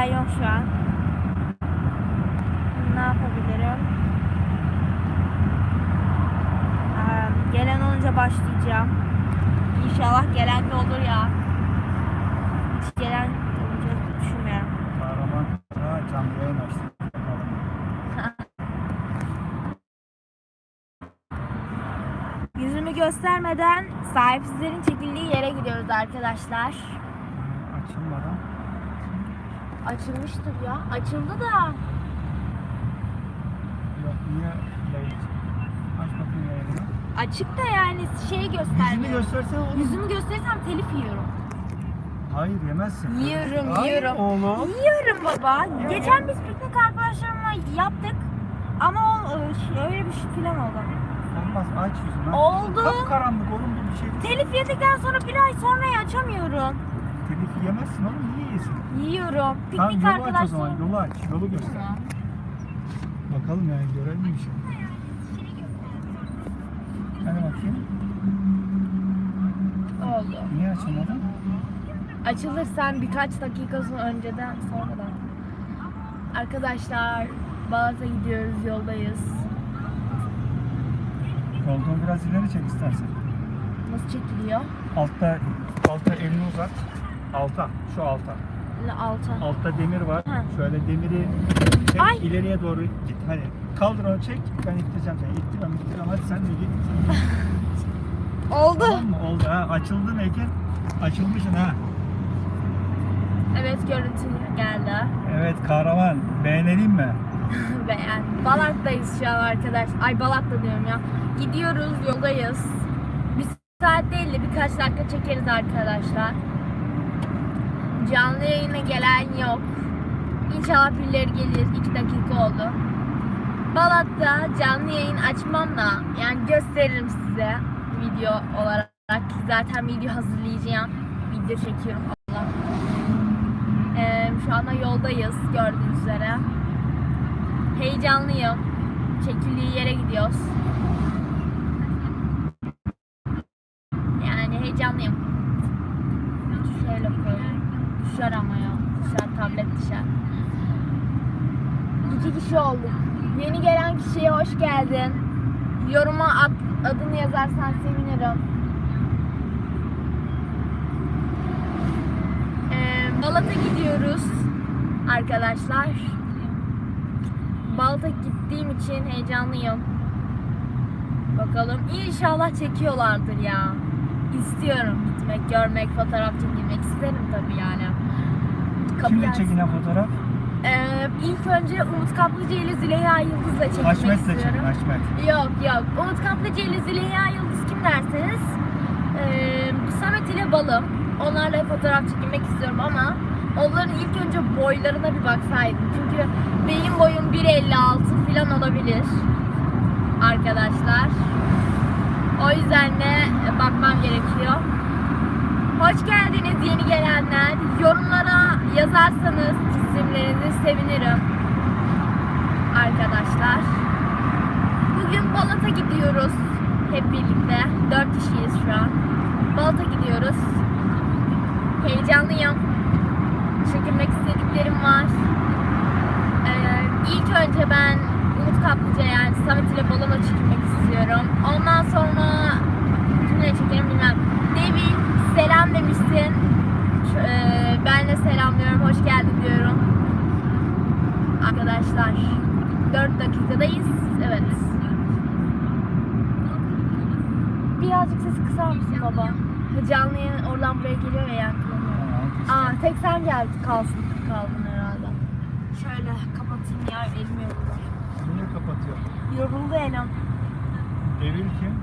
gelen yok şu an. Ne yapabilirim? Ee, gelen olunca başlayacağım. İnşallah gelen de olur ya. Hiç gelen olacak düşünmüyorum. Kahraman ha, canlı yayın açtı. Bakalım. Yüzümü göstermeden sahipsizlerin çekildiği yere gidiyoruz arkadaşlar. Açılmıştır ya. Açıldı da. Yok niye yayın? Aç bakayım yayını. Açık da yani şey göstermiyor. Yüzünü göstersen oğlum. Yüzümü gösterirsem telif yiyorum. Hayır yemezsin. Yiyorum, Hayır yiyorum. oğlum. Yiyorum baba. Geçen biz piknik arkadaşlarımla yaptık. Ama o e, öyle bir şey plan oldu. Olmaz aç yüzünü. aç. Oldu. Kapkaranlık oğlum bu bir şey. Telif yedikten sonra bir ay sonra açamıyorum. Telif yemezsin oğlum yesin? Yiyorum. Tamam Piknik yolu aç o zaman arkadaşlarım. yolu aç. Yolu göster. Bakalım yani görelim bir şey. Hadi bakayım. Oldu. Niye açamadın? Açılırsan birkaç dakika sonra önceden sonradan. Arkadaşlar Balat'a gidiyoruz yoldayız. Koltuğu biraz ileri çek istersen. Nasıl çekiliyor? Altta, altta elini uzat. Alta, şu alta. Alta. Altta demir var. Ha. Şöyle demiri çek, Ay. ileriye doğru git. Hadi kaldır onu çek. Ben ittireceğim seni. İttiriyorum, ittiriyorum. Hadi sen de git. Oldu. Tamam mı? Oldu ha. Açıldın Ekin. Açılmışsın ha. Evet görüntü geldi. Evet kahraman. Beğenelim mi? Beğen. Balat'tayız şu an arkadaş. Ay Balat'ta diyorum ya. Gidiyoruz yoldayız. Bir saat değil de birkaç dakika çekeriz arkadaşlar. Canlı yayına gelen yok. İnşallah birileri gelir. 2 dakika oldu. Balat'ta canlı yayın açmam da yani gösteririm size video olarak. Zaten video hazırlayacağım. Video çekiyorum Allah. Ee, şu anda yoldayız gördüğünüz üzere. Heyecanlıyım. Çekildiği yere gidiyoruz. Yani heyecanlıyım. Şöyle koyayım. Düşer ama ya. Düşer tablet düşer. İki kişi olduk. Yeni gelen kişiye hoş geldin. Yoruma ad- adını yazarsan sevinirim. Ee, Balat'a gidiyoruz arkadaşlar. Balat'a gittiğim için heyecanlıyım. Bakalım inşallah çekiyorlardır ya. İstiyorum gitmek, görmek, fotoğraf çekilmek isterim tabii yani. Kimle aç- çekilen fotoğraf? Ee, ilk önce Umut Kaplıca ile Züleyha Yıldız'la çekmek Haşmet'le istiyorum. çekin Haşmet. Yok yok. Umut Kaplıca ile Züleyha Yıldız kim derseniz eee Samet ile Balım. Onlarla fotoğraf çekilmek istiyorum ama onların ilk önce boylarına bir baksaydım. Çünkü benim boyum 1.56 falan olabilir. Arkadaşlar. O yüzden de bakmam gerekiyor. Hoş geldiniz yeni gelenler. Yorumlara yazarsanız isimlerinizi sevinirim. Arkadaşlar. Bugün Balat'a gidiyoruz. Hep birlikte. Dört kişiyiz şu an. Balat'a gidiyoruz. Heyecanlıyım. Çekilmek istediklerim var. Ee, ilk önce ben Umut Kaplıca yani Samet ile Balon'a çekilmek istiyorum. Ondan sonra kimle çekerim bilmem. Selam demişsin. Şu- ee, ben de selamlıyorum. Hoş geldin diyorum. Arkadaşlar 4 dakikadayız. Evet. Birazcık sesi kısar mısın baba? Canlı yayın oradan buraya geliyor ya yankılanıyor. Aa tek sen geldi kalsın kaldın herhalde. Şöyle kapatayım ya elim yoruldu. Niye kapatıyor? Yoruldu Elam. Devil kim?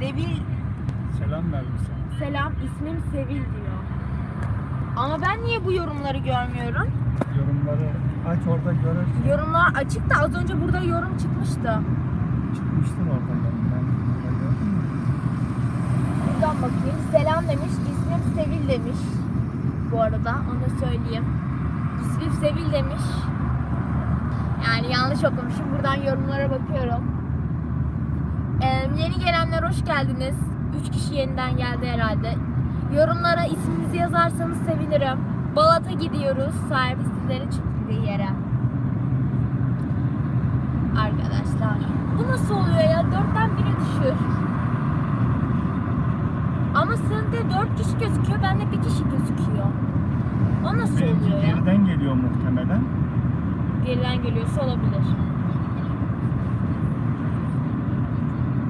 Devil Selam vermiş sana. Selam ismim Sevil diyor. Ama ben niye bu yorumları görmüyorum? Yorumları aç orada görürsün. Yorumlar açık da az önce burada yorum çıkmıştı. Çıkmıştır orada. Ben burada gördüm mü? Buradan bakayım. Selam demiş. İsmim Sevil demiş. Bu arada onu da söyleyeyim. İsmim Sevil demiş. Yani yanlış okumuşum. Buradan yorumlara bakıyorum. Ee, yeni gelenler hoş geldiniz. Üç kişi yeniden geldi herhalde. Yorumlara isminizi yazarsanız sevinirim. Balat'a gidiyoruz. Servisleri çıktığı yere. Arkadaşlar. Bu nasıl oluyor ya? Dörtten biri düşür. Ama sende dört kişi gözüküyor. Bende bir kişi gözüküyor. O nasıl Benimki oluyor ya? geriden geliyor muhtemelen. Geriden geliyorsa olabilir.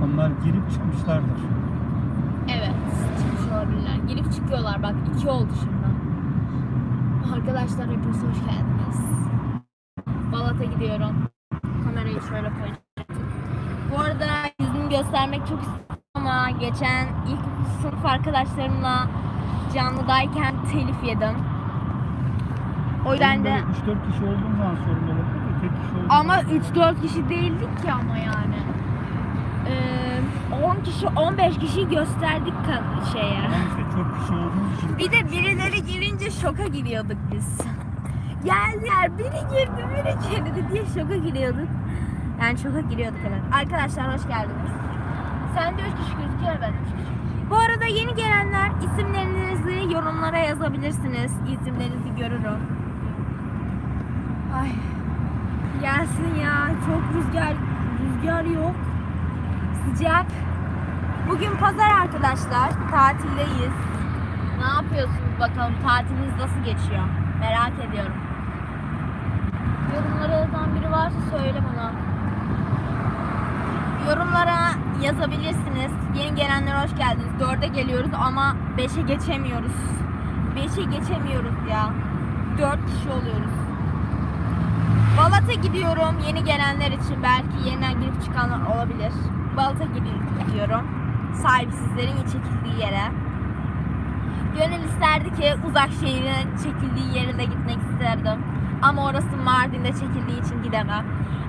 Onlar girip çıkmışlardır. Olabilirler. Girip çıkıyorlar bak iki oldu şimdi. Arkadaşlar hepiniz hoş geldiniz. Balat'a gidiyorum. Kamerayı şöyle koyacağım. Bu arada yüzümü göstermek çok istiyorum ama geçen ilk sınıf arkadaşlarımla canlıdayken telif yedim. O yüzden de Benim böyle 3-4 kişi olduğum zaman sorun olabilir de tek kişi olduğum ama 3-4 kişi değildik ki ama yani. Ee, 10 kişi 15 kişi gösterdik ka- şeye. İşte çok kişi olduğumuz için Bir de birileri girince şoka giriyorduk biz. Geldiler, biri girdi, biri girdi diye şoka giriyorduk. Yani şoka giriyorduk evet. Arkadaşlar hoş geldiniz. Sen de 3 kişi gözüküyor ben 3 kişi. Bu arada yeni gelenler isimlerinizi yorumlara yazabilirsiniz. İsimlerinizi görürüm. Ay. Gelsin ya. Çok rüzgar rüzgar yok. Sıcak. Bugün pazar arkadaşlar. Tatildeyiz. Ne yapıyorsunuz bakalım? Tatiliniz nasıl geçiyor? Merak ediyorum. Yorumlara yazan biri varsa söyle bana. Yorumlara yazabilirsiniz. Yeni gelenler hoş geldiniz. Dörde geliyoruz ama beşe geçemiyoruz. Beşe geçemiyoruz ya. Dört kişi oluyoruz. Balat'a gidiyorum. Yeni gelenler için belki yeniden girip çıkanlar olabilir. Balat'a gidi- gidiyorum. Sahipsizlerin çekildiği yere. Gönül isterdi ki uzak şehrin çekildiği yerine gitmek isterdim. Ama orası Mardin'de çekildiği için gidemem.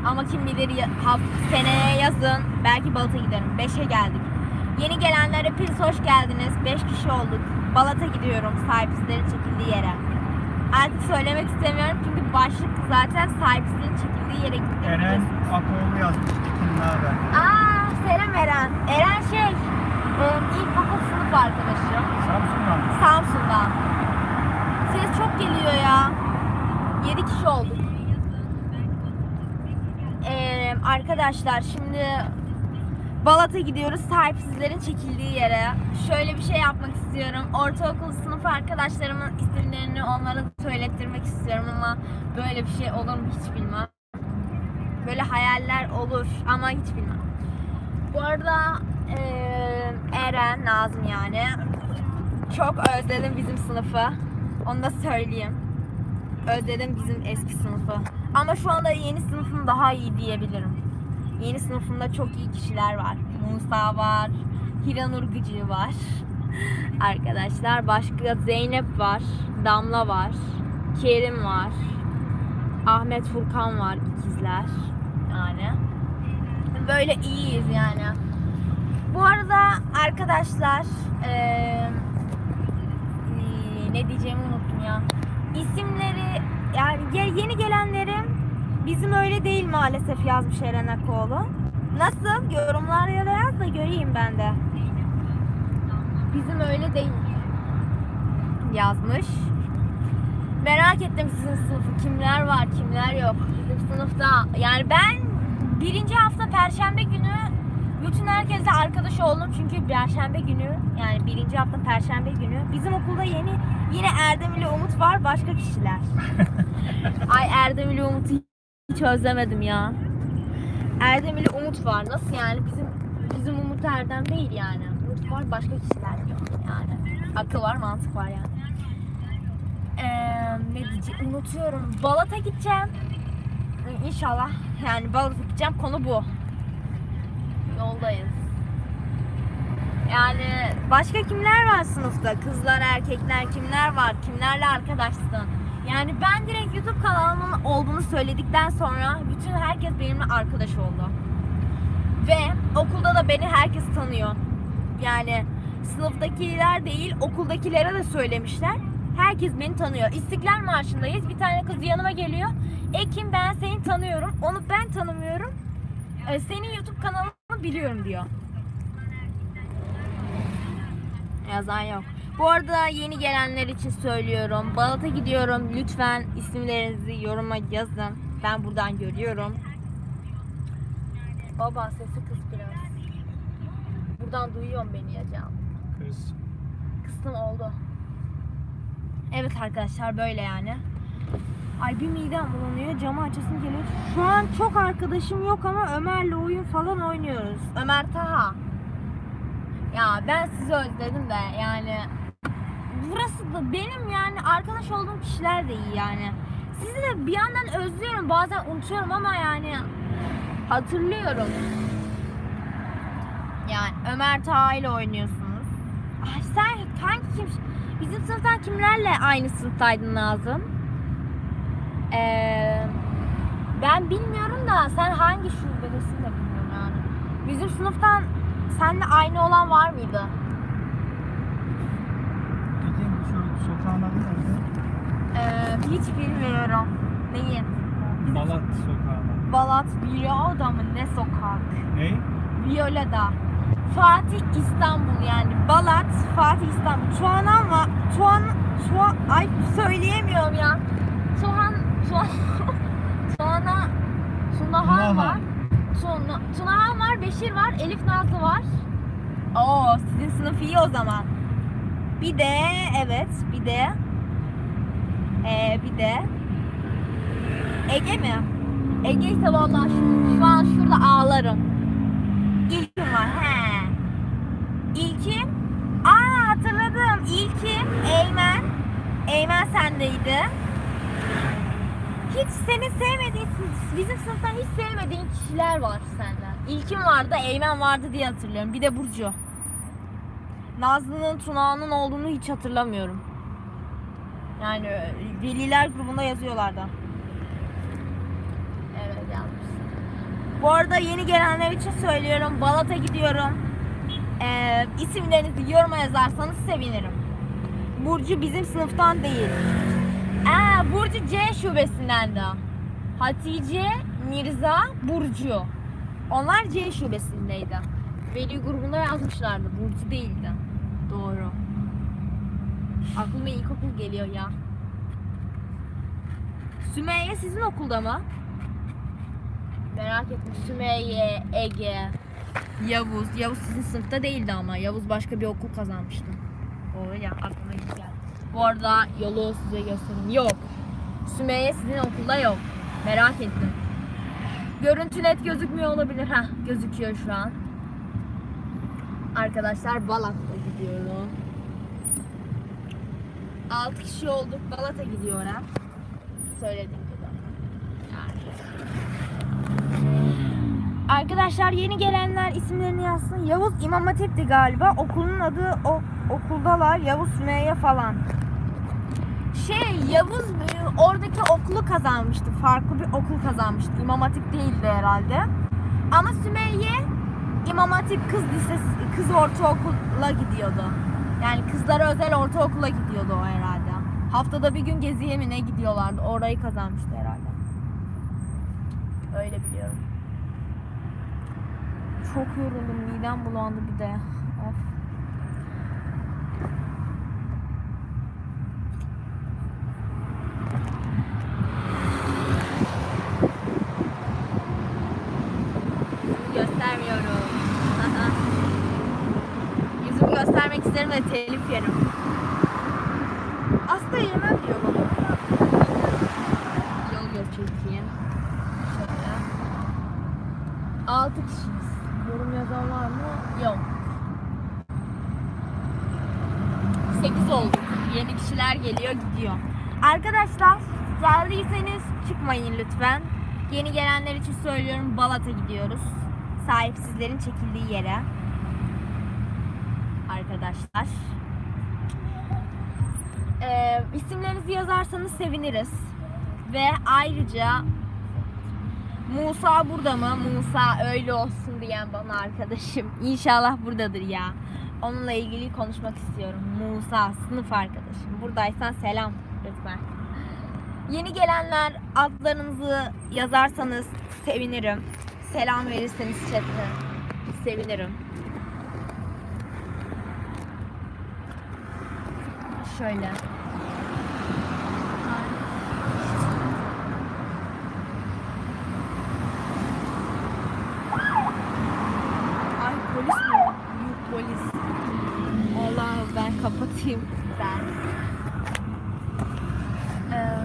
Ama kim bilir seneye yazın belki Balat'a giderim. Beşe geldik. Yeni gelenlere hepiniz hoş geldiniz. Beş kişi olduk. Balat'a gidiyorum sahipsizlerin çekildiği yere. Artık söylemek istemiyorum çünkü başlık zaten sahipsizlerin çekildiği yere gitmek. Eren Akoğlu yazmış. Kim ne haber? Aa selam Eren. Eren şey benim ilkokul sınıf arkadaşım. Samsun'dan mı? Samsun'dan. Ses çok geliyor ya. 7 kişi olduk. Ee, arkadaşlar şimdi Balat'a gidiyoruz sahipsizlerin çekildiği yere. Şöyle bir şey yapmak istiyorum. Ortaokul sınıf arkadaşlarımın isimlerini onlara söylettirmek istiyorum ama böyle bir şey olur mu hiç bilmem. Böyle hayaller olur ama hiç bilmem. Bu arada eee, Eren, Nazım yani çok özledim bizim sınıfı. Onu da söyleyeyim. Özledim bizim eski sınıfı. Ama şu anda yeni sınıfım daha iyi diyebilirim. Yeni sınıfımda çok iyi kişiler var. Musa var, Hiranur Gıcı var. Arkadaşlar başka Zeynep var, Damla var, Kerim var, Ahmet Furkan var ikizler. Yani böyle iyiyiz yani. Bu arada arkadaşlar eee, ne diyeceğimi unuttum ya. İsimleri yani ye- yeni gelenlerim bizim öyle değil maalesef yazmış Eren Akoğlu. Nasıl? Yorumlara yaz da göreyim ben de. Bizim öyle değil yazmış. Merak ettim sizin sınıfı kimler var kimler yok. Bizim sınıfta yani ben birinci hafta perşembe günü bütün herkesle arkadaş oldum çünkü perşembe günü yani birinci hafta perşembe günü bizim okulda yeni yine Erdem ile Umut var başka kişiler. Ay Erdem ile Umut'u hiç özlemedim ya. Erdem ile Umut var. Nasıl yani? Bizim bizim Umut Erdem değil yani. Umut var başka kişiler yok yani. Akıl var, mantık var yani. Ee, ne diyeceğim? Unutuyorum. Balat'a gideceğim. İnşallah. Yani Balat'a gideceğim. Konu bu. Yoldayız. Yani başka kimler var sınıfta? Kızlar, erkekler kimler var? Kimlerle arkadaşsın? Yani ben direkt YouTube kanalımın olduğunu söyledikten sonra bütün herkes benimle arkadaş oldu. Ve okulda da beni herkes tanıyor. Yani sınıftakiler değil okuldakilere de söylemişler. Herkes beni tanıyor. İstiklal Marşı'ndayız. Bir tane kız yanıma geliyor. Ekim ben seni tanıyorum. Onu ben tanımıyorum. Ee, senin YouTube kanalını biliyorum diyor. Yazan yok. Bu arada yeni gelenler için söylüyorum. Balat'a gidiyorum. Lütfen isimlerinizi yoruma yazın. Ben buradan görüyorum. Baba sesi kıs biraz. Buradan duyuyorum beni ya Can. Kız. Kıstım oldu. Evet arkadaşlar böyle yani. Ay bir midem bulanıyor. Camı açasım geliyor. Şu an çok arkadaşım yok ama Ömer'le oyun falan oynuyoruz. Ömer Taha. Ya ben sizi özledim de yani burası da benim yani arkadaş olduğum kişiler de iyi yani. Sizi de bir yandan özlüyorum bazen unutuyorum ama yani hatırlıyorum. Yani Ömer Taha ile oynuyorsunuz. Ay sen hangi kim? Bizim sınıftan kimlerle aynı sınıftaydın Nazım? Ee, ben bilmiyorum da sen hangi şubedesin de bilmiyorum yani. Bizim sınıftan seninle aynı olan var mıydı? Dediğim şu sokağın adı neydi? Ee, hiç bilmiyorum. Neyin? Balat sokağına. Balat Viola'da mı ne sokak? Ne? Viola'da. Fatih İstanbul yani Balat Fatih İstanbul. Tuanan var. Tuan Tuan ay söyleyemiyorum ya. Tuan Tuan Tuana Tunahan Tunahan. var. Tuna, Tunahan var, Beşir var, Elif Nazlı var. Oo, sizin sınıf iyi o zaman. Bir de evet, bir de ee, bir de Ege mi? Ege ise vallahi şu, şu an şurada ağlarım. İlkim var. He. İlkim. Aa hatırladım. İlkim, Eymen. Eymen sendeydi. Hiç seni sevmediğin, bizim sınıftan hiç sevmediğin kişiler var senden. İlkim vardı, Eymen vardı diye hatırlıyorum. Bir de Burcu. Nazlı'nın, Tuna'nın olduğunu hiç hatırlamıyorum. Yani veliler grubunda yazıyorlardı. Evet yanlış. Bu arada yeni gelenler için söylüyorum. Balat'a gidiyorum. Ee, isimlerinizi yoruma yazarsanız sevinirim. Burcu bizim sınıftan değil. Aa, Burcu C şubesinden de. Hatice, Mirza, Burcu. Onlar C şubesindeydi. Veli grubunda yazmışlardı. Burcu değildi. Doğru. Aklıma ilkokul geliyor ya. Sümeyye sizin okulda mı? Merak ettim. Sümeyye, Ege, Yavuz. Yavuz sizin sınıfta değildi ama. Yavuz başka bir okul kazanmıştı. Doğru ya aklıma ilk geldi. Bu arada yolu size göstereyim. Yok. Sümeyye sizin okulda yok. Merak ettim. Görüntü net gözükmüyor olabilir. ha gözüküyor şu an. Arkadaşlar Balat'a gidiyorum. 6 kişi olduk. Balat'a gidiyorum. Söylediğim gibi. Arkadaşlar yeni gelenler isimlerini yazsın. Yavuz İmam Hatip'ti galiba. Okulun adı o okuldalar. Yavuz Sümeyye falan. Şey Yavuz oradaki okulu kazanmıştı. Farklı bir okul kazanmıştı. İmam Hatip değildi herhalde. Ama Sümeyye İmam Hatip Kız Lisesi, Kız Ortaokula gidiyordu. Yani kızlara özel ortaokula gidiyordu o herhalde. Haftada bir gün geziye mi ne gidiyorlardı. Orayı kazanmıştı herhalde. Öyle biliyorum. Çok yoruldum. Midem bulandı bir de. Of. Göstermiyorum. Yüzümü göstermek isterim de telif yerim. Aslında yemem diyor baba. Yol göstereyim. Şöyle. 6 kişiyiz. Yorum yazan var mı? Yok. 8 olduk. Yeni kişiler geliyor gidiyor. Arkadaşlar geldiyseniz çıkmayın lütfen. Yeni gelenler için söylüyorum Balat'a gidiyoruz. Sahipsizlerin çekildiği yere. Arkadaşlar. Ee, isimlerinizi yazarsanız seviniriz. Ve ayrıca Musa burada mı? Musa öyle olsun diyen bana arkadaşım. İnşallah buradadır ya. Onunla ilgili konuşmak istiyorum. Musa sınıf arkadaşım. Buradaysan selam lütfen. Yeni gelenler adlarınızı yazarsanız sevinirim. Selam verirseniz chatte sevinirim. Şöyle. Ay polis mi? Yok polis. Allah ben kapatayım. Ben. Ee,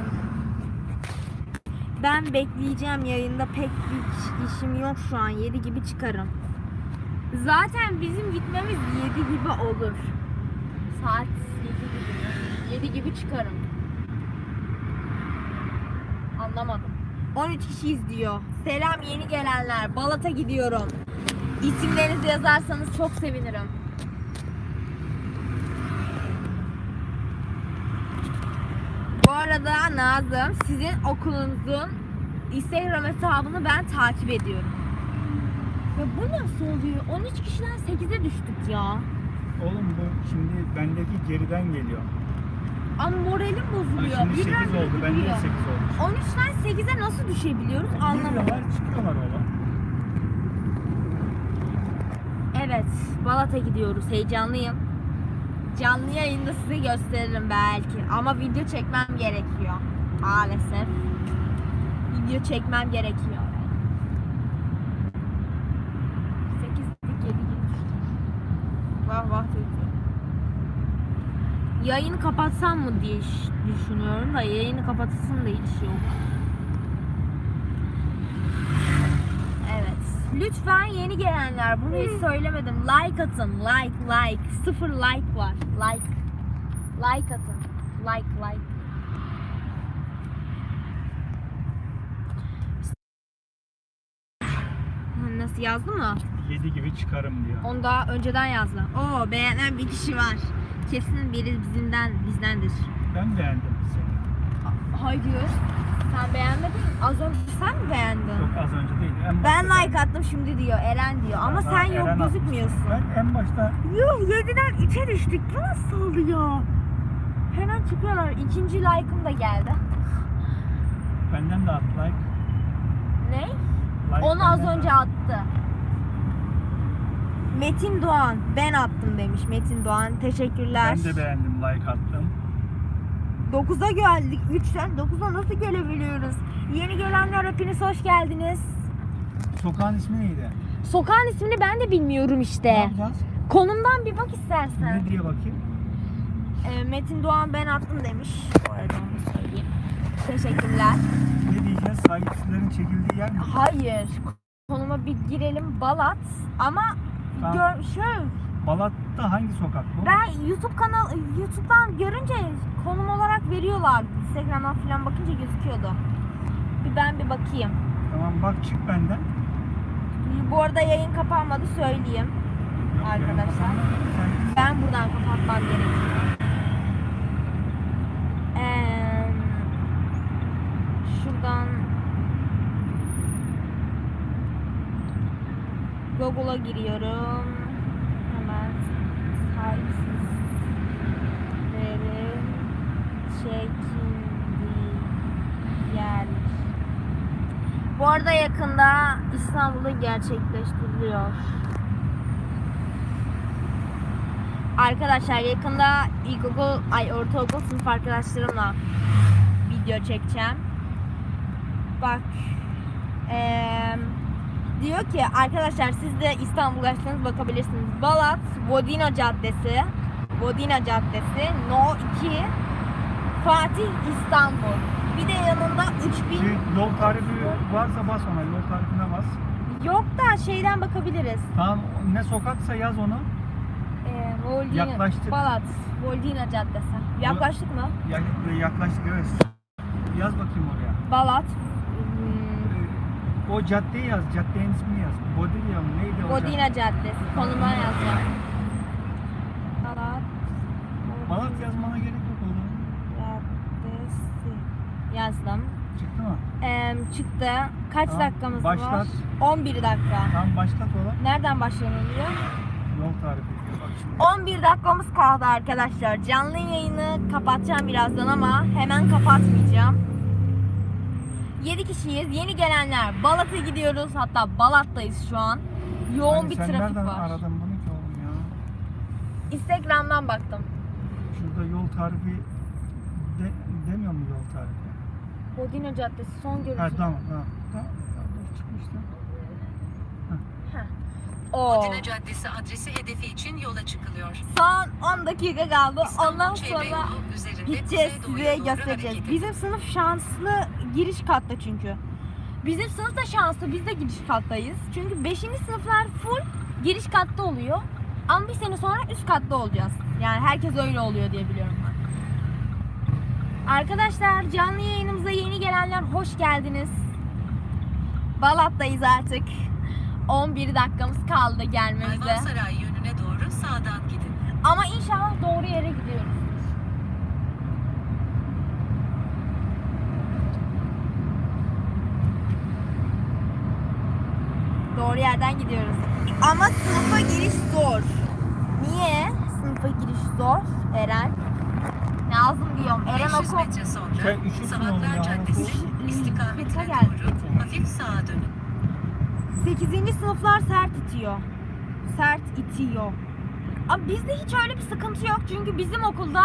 ben bekleyeceğim yayında pek bir iş- işim yok şu an. 7 gibi çıkarım. Zaten bizim gitmemiz 7 gibi olur. Saat 7 gibi. 7 gibi çıkarım. Anlamadım. 13 kişi izliyor. Selam yeni gelenler. Balat'a gidiyorum. İsimlerinizi yazarsanız çok sevinirim. Bu arada Nazım sizin okulunuzun Instagram hesabını ben takip ediyorum. Ya bu nasıl oluyor? 13 kişiden 8'e düştük ya. Oğlum bu şimdi bendeki geriden geliyor. Ama moralim bozuluyor. şimdi 8 Birden oldu. gidiyor. 8 olmuş. 13'ten 8'e nasıl düşebiliyoruz anlamadım. Giriyorlar çıkıyorlar oğlum. Evet, Balat'a gidiyoruz. Heyecanlıyım. Canlı yayında size gösteririm belki. Ama video çekmem gerekiyor. Maalesef. Video çekmem gerekiyor. 8'lik 7 gibi. Vah vah dedi. Yayını kapatsam mı diye düşünüyorum da yayını kapatsın da hiç yok. Evet. Lütfen yeni gelenler bunu hiç söylemedim. Like atın. Like like. Sıfır like var. Like. Like atın. Like like. Nasıl yazdı mı? 7 gibi çıkarım diyor. Onu daha önceden yazdı. Oo beğenen bir kişi var. Kesin biri bizimden bizdendir. Ben beğendim seni. Hayır. Sen beğenmedin. Az önce sen mi beğendin? Çok az önce değil. En Ben başta like attım şimdi diyor. Eren diyor. Ama sen Eren yok atmış. gözükmüyorsun. Ben en başta Yuh 7'den 3'e düştük. Bu nasıl oluyor? Hemen çıkıyorlar. İkinci like'ım da geldi. benden de at like. Ne? like Onu az benden de önce at. attı. Metin Doğan. Ben attım demiş Metin Doğan. Teşekkürler. Ben de beğendim like attım. 9'a geldik. 3'ten 9'a nasıl gelebiliyoruz? Yeni gelenler hepiniz hoş geldiniz. Sokağın ismi neydi? Sokağın ismini ben de bilmiyorum Ne işte. yapacağız? Konumdan bir bak istersen. Ne diye bakayım? Ee, Metin Doğan ben attım demiş. Bu arada onu söyleyeyim. Teşekkürler. Ne diyeceğiz? Sahipsizlerin çekildiği yer mi? Hayır. Konuma bir girelim Balat. Ama Tamam. gör, şöyle Balat'ta hangi sokak bu? ben YouTube kanal YouTube'dan görünce konum olarak veriyorlar. Instagram'dan falan bakınca gözüküyordu. Bir ben bir bakayım. Tamam bak çık benden. Bu arada yayın kapanmadı söyleyeyim. Yok, Arkadaşlar. Sen Ben buradan kapatmam gerekiyor. Ee, şuradan Google'a giriyorum. Hemen sahipsizlerin çekildiği yer. Bu arada yakında İstanbul'da gerçekleştiriliyor. Arkadaşlar yakında ilkokul, ay ortaokul sınıf arkadaşlarımla video çekeceğim. Bak. eee, diyor ki arkadaşlar siz de İstanbul'daysanız bakabilirsiniz. Balat, Vodina Caddesi. Vodina Caddesi. No 2. Fatih İstanbul. Bir de yanında 3000 Şey, yol tarifi varsa bas ona. Yol tarifine bas. yok da şeyden bakabiliriz. Tamam ne sokaksa yaz onu. Ee, Voldina, Yaklaştık. Balat, Voldina Caddesi. Yaklaştık mı? Ya- Yaklaştık evet. Yaz bakayım oraya. Balat, O caddeyi yaz. Caddenin ismini yaz. Bodilya mı neydi o cadde? Godina Caddesi. Konuma yazacağım. Balat, Balat yazmana gerek yok oğlum. Caddesi. Yazdım. Çıktı mı? Ee, çıktı. Kaç Tamam, dakikamız var? başlat. 11 dakika. Tamam başlat oğlum. Nereden başlanılıyor? Yol tarifi diyor bak şimdi. 11 dakikamız kaldı arkadaşlar. Canlı yayını kapatacağım birazdan ama hemen kapatmayacağım. 7 kişiyiz. Yeni gelenler. Balat'a gidiyoruz. Hatta Balat'tayız şu an. Yoğun Hani bir sen trafik nereden var. aradın bunu ki oğlum ya? Instagram'dan baktım. Şurada yol tarifi de, demiyor mu yol tarifi? Bodino Caddesi son görüntü. Ha tamam tamam. Tamam, tamam, çıkmıştı. Oo. Caddesi adresi hedefi için yola çıkılıyor. Son 10 dakika kaldı. İstanbul Ondan Çevre sonra Yolu üzerinde gideceğiz kuzeydoğuya size doğru göstereceğiz. hareket Bizim sınıf şanslı giriş katta çünkü. bizim sınıf da şanslı. Biz de giriş kattayız. Çünkü 5. sınıflar full giriş katta oluyor. Ama bir sene sonra üst katta olacağız. Yani herkes öyle oluyor diye biliyorum ben. Arkadaşlar canlı yayınımıza yeni gelenler hoş geldiniz. Balat'tayız artık. 11 dakikamız kaldı gelmemize. Ayvansaray yönüne doğru sağdan gidin. Ama inşallah doğru yere gidiyoruz. Doğru yerden gidiyoruz. Ama sınıfa giriş zor. Niye sınıfa giriş zor Eren? Lazım diyorum. Eren 500 oku. metre sonra Sabahlar ya. Caddesi istikametine geldi. doğru hafif sağa dönün. 8. sınıflar sert itiyor. Sert itiyor. Abi bizde hiç öyle bir sıkıntı yok. Çünkü bizim okulda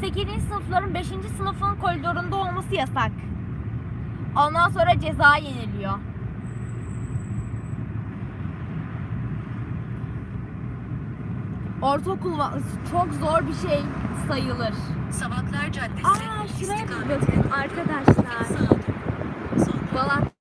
8. sınıfların 5. sınıfın koridorunda olması yasak. Ondan sonra ceza yeniliyor. Ortaokul çok zor bir şey sayılır. Savaklar Caddesi Aa şuraya bakın arkadaşlar. Balat